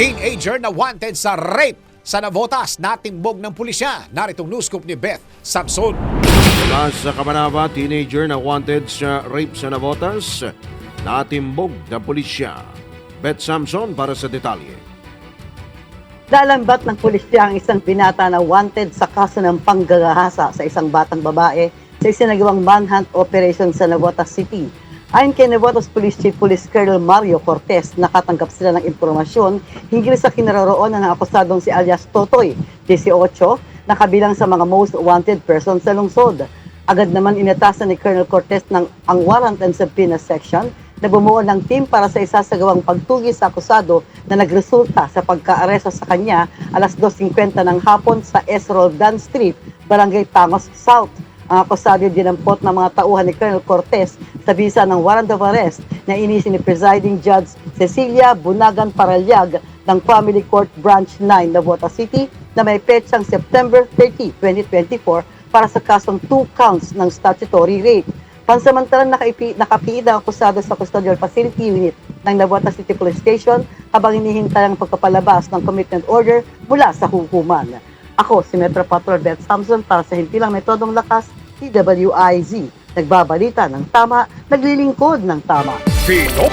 Teenager na wanted sa rape sa Navotas, natimbog ng pulisya. Naritong news scoop ni Beth Samson. Mula sa Kamanava, teenager na wanted sa rape sa Navotas, natimbog ng pulisya. Beth Samson para sa detalye. Lalambat ng pulisya ang isang binata na wanted sa kaso ng panggagahasa sa isang batang babae sa isinagawang manhunt operation sa Navotas City. Ayon kay Navotas Police Chief Police Colonel Mario Cortez, nakatanggap sila ng impormasyon hinggil sa kinaroroonan ng akusadong si alias Totoy, 18, na kabilang sa mga most wanted person sa lungsod. Agad naman inatasan ni Colonel Cortez ng ang warrant and subpoena section na bumuo ng team para sa isasagawang pagtugis sa akusado na nagresulta sa pagkaaresto sa kanya alas 2.50 ng hapon sa S. Roldan Street, Barangay Tangos South. Ang akusado dinampot ng mga tauhan ni Colonel Cortez sa bisa ng warrant of arrest na inisi ni Presiding Judge Cecilia Bunagan Paralyag ng Family Court Branch 9 Navota City na may petsang September 30, 2024 para sa kasong 2 counts ng statutory rape. Pansamantalang nakaipi, nakapiid ang akusado sa custodial facility unit ng Navotas City Police Station habang hinihintay ang pagkapalabas ng commitment order mula sa hukuman. Ako si Metro Patrol Beth Samson para sa Himpilang Metodong Lakas, TWIZ. Nagbabalita ng tama, naglilingkod ng tama. Pino